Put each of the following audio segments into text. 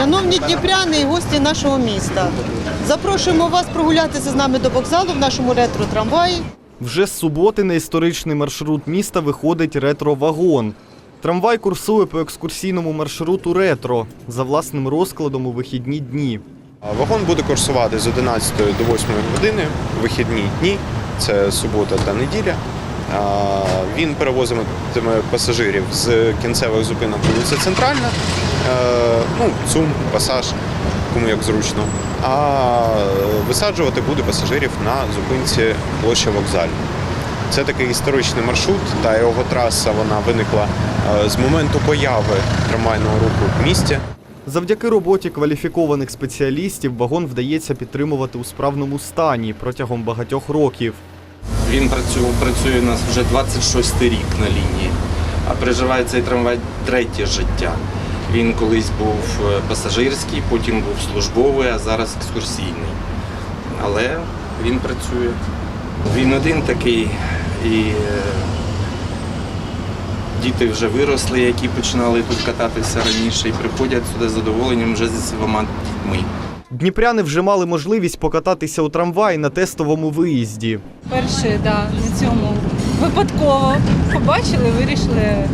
Шановні дніпряни і гості нашого міста, запрошуємо вас прогулятися з нами до вокзалу в нашому ретро-трамваї. Вже з суботи на історичний маршрут міста виходить ретро-вагон. Трамвай курсує по екскурсійному маршруту ретро за власним розкладом у вихідні дні. Вагон буде курсувати з 11 до 8 години, вихідні дні, це субота та неділя. Він перевозитиме пасажирів з кінцевих зупинок вулиця Центральна, ну, ЦУМ, пасаж, кому як зручно. А висаджувати буде пасажирів на зупинці площа Вокзальна. Це такий історичний маршрут, та його траса вона виникла е, з моменту появи трамвайного руху в місті. Завдяки роботі кваліфікованих спеціалістів вагон вдається підтримувати у справному стані протягом багатьох років. Він працює, працює у нас вже 26 рік на лінії, а переживає цей трамвай третє життя. Він колись був е, пасажирський, потім був службовий, а зараз екскурсійний. Але він працює. Він один такий, і е, діти вже виросли, які починали тут кататися раніше і приходять сюди з задоволенням вже зі своїми дітьми. Дніпряни вже мали можливість покататися у трамваї на тестовому виїзді. Перше, да, на цьому випадково побачили, вирішили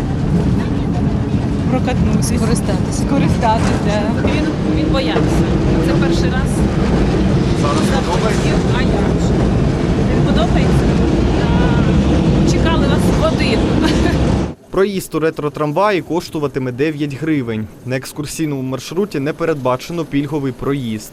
прокатнутися. Скористатися. Скористатися, да. Він, він боявся. Це перший раз. Зараз подобається? А як же? Він подобається? А, Чекали вас годину. Проїзд у ретро-трамваї коштуватиме 9 гривень. На екскурсійному маршруті не передбачено пільговий проїзд.